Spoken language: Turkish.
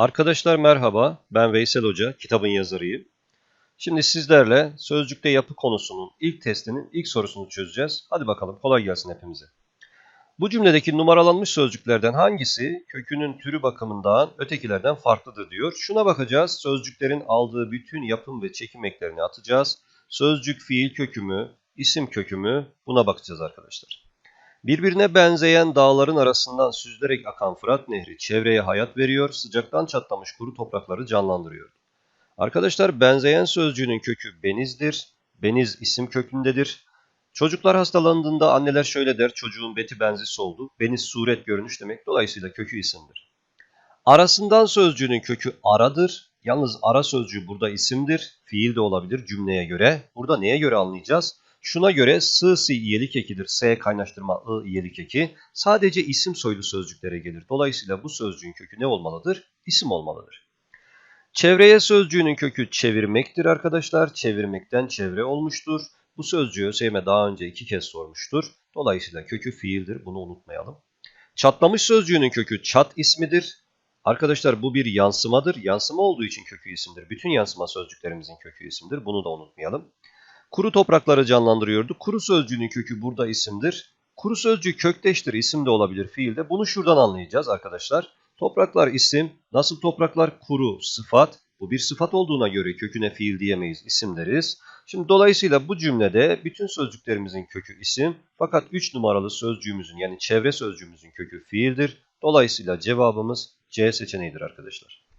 Arkadaşlar merhaba, ben Veysel Hoca, kitabın yazarıyım. Şimdi sizlerle sözcükte yapı konusunun ilk testinin ilk sorusunu çözeceğiz. Hadi bakalım, kolay gelsin hepimize. Bu cümledeki numaralanmış sözcüklerden hangisi kökünün türü bakımından ötekilerden farklıdır diyor. Şuna bakacağız, sözcüklerin aldığı bütün yapım ve çekim eklerini atacağız. Sözcük fiil kökü mü, isim kökü mü buna bakacağız arkadaşlar. Birbirine benzeyen dağların arasından süzülerek akan Fırat Nehri çevreye hayat veriyor, sıcaktan çatlamış kuru toprakları canlandırıyor. Arkadaşlar benzeyen sözcüğünün kökü benizdir. Beniz isim kökündedir. Çocuklar hastalandığında anneler şöyle der, çocuğun beti benzisi oldu. Beniz suret görünüş demek, dolayısıyla kökü isimdir. Arasından sözcüğünün kökü aradır. Yalnız ara sözcüğü burada isimdir. Fiil de olabilir cümleye göre. Burada neye göre anlayacağız? Şuna göre sı si iyelik ekidir. S kaynaştırma ı iyelik eki. Sadece isim soylu sözcüklere gelir. Dolayısıyla bu sözcüğün kökü ne olmalıdır? İsim olmalıdır. Çevreye sözcüğünün kökü çevirmektir arkadaşlar. Çevirmekten çevre olmuştur. Bu sözcüğü ÖSYM daha önce iki kez sormuştur. Dolayısıyla kökü fiildir. Bunu unutmayalım. Çatlamış sözcüğünün kökü çat ismidir. Arkadaşlar bu bir yansımadır. Yansıma olduğu için kökü isimdir. Bütün yansıma sözcüklerimizin kökü isimdir. Bunu da unutmayalım. Kuru toprakları canlandırıyordu. Kuru sözcüğünün kökü burada isimdir. Kuru sözcüğü kökteştir, isim de olabilir fiilde. Bunu şuradan anlayacağız arkadaşlar. Topraklar isim, nasıl topraklar kuru sıfat. Bu bir sıfat olduğuna göre köküne fiil diyemeyiz, isim deriz. Şimdi dolayısıyla bu cümlede bütün sözcüklerimizin kökü isim. Fakat 3 numaralı sözcüğümüzün yani çevre sözcüğümüzün kökü fiildir. Dolayısıyla cevabımız C seçeneğidir arkadaşlar.